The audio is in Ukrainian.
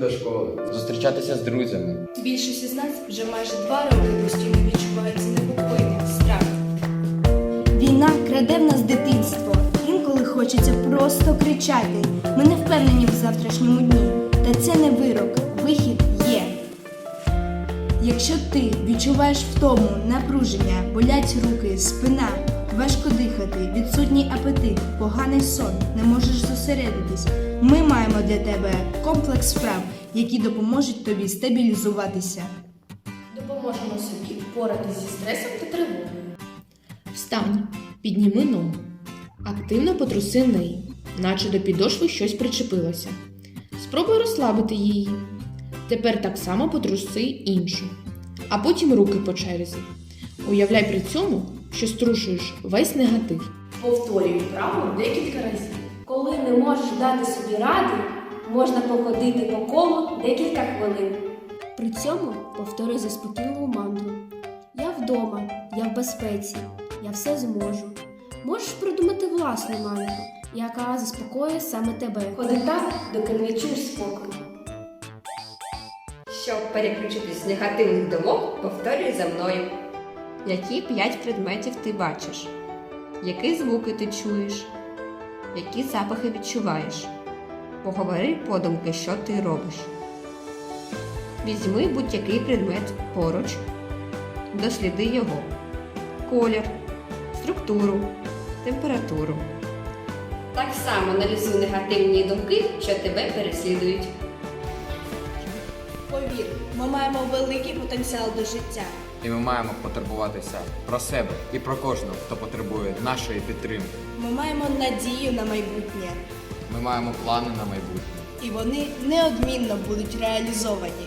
до школи, зустрічатися з друзями. Більшість із нас вже майже два роки постійно відчувається непокоєння, страх. Війна краде в нас дитинство. Інколи хочеться просто кричати. Ми не впевнені в завтрашньому дні. Та це не вирок, вихід є. Якщо ти відчуваєш втому, напруження, болять руки, спина, важко дихати, відсутній апетит, поганий сон, не можеш зосередитись, ми маємо для тебе комплекс справ, які допоможуть тобі стабілізуватися. Допоможемо собі впоратися зі стресом та тривогою. Встань, підніми ногу. Активно потруси неї, наче до підошви щось причепилося. Спробуй розслабити її. Тепер так само потруси іншу, а потім руки по черзі. Уявляй при цьому, що струшуєш весь негатив. Повторюй вправу декілька разів. Коли не можеш дати собі ради, можна походити по колу декілька хвилин. При цьому повторюй заспокійливу мантру. Я вдома, я в безпеці, я все зможу. Можеш придумати власну мантру, яка заспокоює саме тебе. Ходи так, доки не відчуєш спокою. Щоб переключитись з негативних думок, повторюй за мною. Які п'ять предметів ти бачиш? Які звуки ти чуєш? Які запахи відчуваєш? Поговори подумки, що ти робиш. Візьми будь-який предмет поруч, досліди його, колір, структуру, температуру. Так само аналізуй негативні думки, що тебе переслідують. Повір, ми маємо великий потенціал до життя. І ми маємо потурбуватися про себе і про кожного, хто потребує нашої підтримки. Ми маємо надію на майбутнє, Ми маємо плани на майбутнє. і вони неодмінно будуть реалізовані.